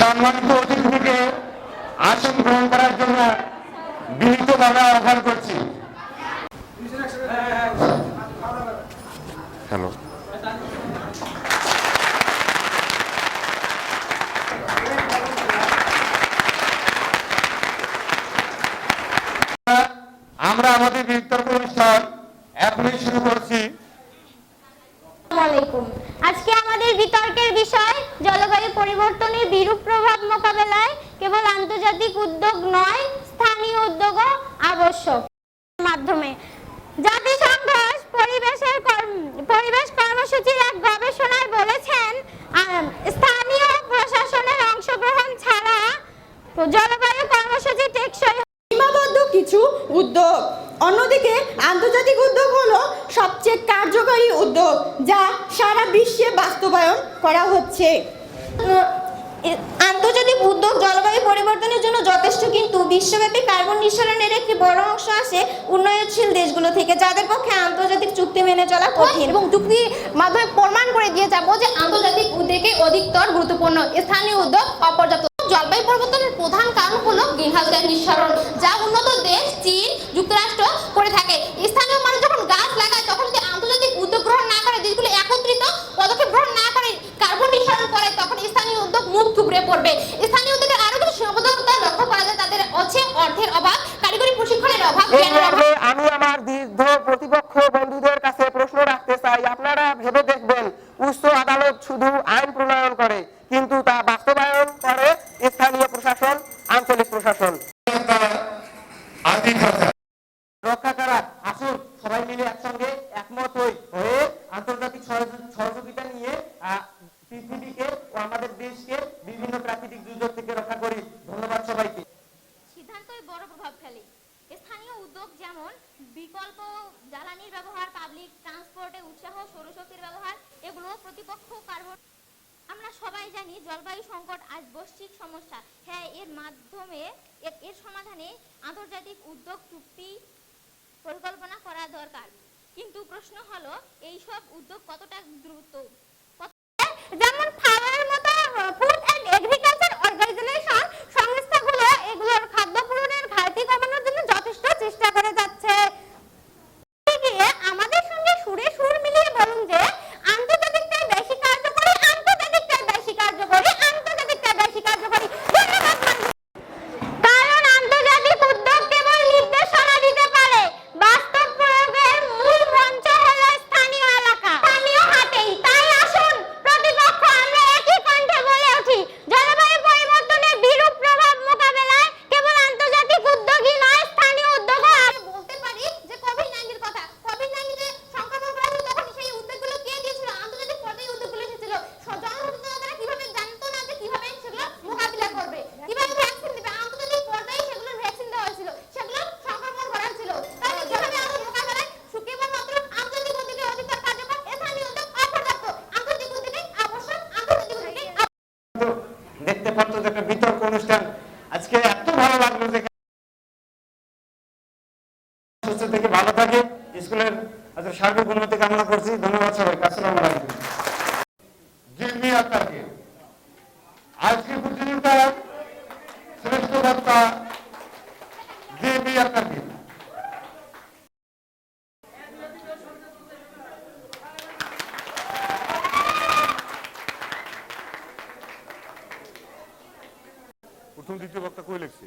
সম্মানিত অতিথিকে আসন গ্রহণ করার জন্য বিনীতভাবে আহ্বান করছি। হ্যালো। আমরা আমাদের বিতর্ক অনুষ্ঠান এখনই শুরু করছি আসসালামু আলাইকুম আজকে আমাদের বিতর্কের বিষয় জলবায়ু পরিবর্তনের বিরূপ প্রভাব মোকাবেলায় কেবল আন্তর্জাতিক উদ্যোগ নয় স্থানীয় উদ্যোগও আবশ্যক। মাধ্যমে জাতিসংঘ পরিবেশের পরিবেশ কর্মসূচির এক গবেষণায় বলেছেন স্থানীয় প্রশাসনের অংশগ্রহণ ছাড়া জলবায়ু কর্মসূচি টেকসই সীমাবদ্ধ কিছু উদ্যোগ। অন্যদিকে আন্তর্জাতিক উদ্যোগ হলো সবচেয়ে কার্যকরী উদ্যোগ যা সারা বিশ্বে বাস্তবায়ন করা হচ্ছে। আন্তর্জাতিক উদ্যোগ জলবায়ু পরিবর্তনের জন্য যথেষ্ট কিন্তু বিশ্বব্যাপী কার্বন নিঃসরণের একটি বড় অংশ আসে উন্নয়নশীল দেশগুলো থেকে, যাদের পক্ষে আন্তর্জাতিক চুক্তি মেনে চলা কঠিন। এবং চুক্তির মাধ্যমে প্রমাণ করে দিয়ে যাব যে আন্তর্জাতিক উদ্যোগে অধিকতর গুরুত্বপূর্ণ স্থানীয় উদ্যোগ অপর্যাপ্ত। জলবায়ু পরিবর্তনের প্রধান কারণ হলো গ্রিনহাউস গ্যাস নিঃসরণ, যা উন্নত দেশ চীন, যুক্তরাষ্ট্র করে থাকে। স্থানীয় আমি আমার দীর্ঘ প্রতিপক্ষ বন্ধুদের কাছে প্রশ্ন রাখতে চাই। আপনারা ভেবে দেখবেন, উচ্চ আদালত শুধু আইন প্রণয়ন করে, কিন্তু তা বাস্তবায়ন করে স্থানীয় প্রশাসন, আঞ্চলিক প্রশাসন। সবাই মিলে একসঙ্গে একমত হয়ে আন্তর্জাতিক সহযোগিতা নিয়ে পৃথিবীকে ও আমাদের দেশকে বিভিন্ন প্রাকৃতিক দুর্যোগ থেকে রক্ষা করি। ধন্যবাদ সবাইকে। সিদ্ধান্তই বড় প্রভাব স্থানীয় উদ্যোগ যেমন বিকল্প জ্বালানির ব্যবহার পাবলিক ট্রান্সপোর্টে উৎসাহ, সৌরশক্তির ব্যবহার, এগুলো প্রতিপক্ষ কার্বন আমরা সবাই জানি জলবায়ু সংকট আজ বৈশ্বিক সমস্যা। হ্যাঁ এর মাধ্যমে এর- সমাধানে আন্তর্জাতিক উদ্যোগ চুক্তি পরিকল্পনা করা দরকার। কিন্তু প্রশ্ন হলো এই সব উদ্যোগ কতটা দ্রুত যেমন দেখতে যে একটা বিতর্ক অনুষ্ঠান। আজকে এত ভালো লাগল যে সুস্থ থেকে ভালো থাকে। স্কুলের আচ্ছা সার্বিক উন্নতি কামনা করছি। ধন্যবাদ সবাইকে। আসসালামু আলাইকুম। জিলমি আক্তারকে। আজকে প্রথম, দ্বিতীয় বক্তা কই লেখছে?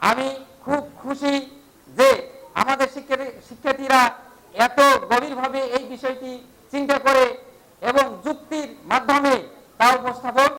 আমি খুব খুশি যে আমাদের শিক্ষার্থী শিক্ষার্থীরা এত গভীরভাবে এই বিষয়টি চিন্তা করে এবং যুক্তির মাধ্যমে তা উপস্থাপন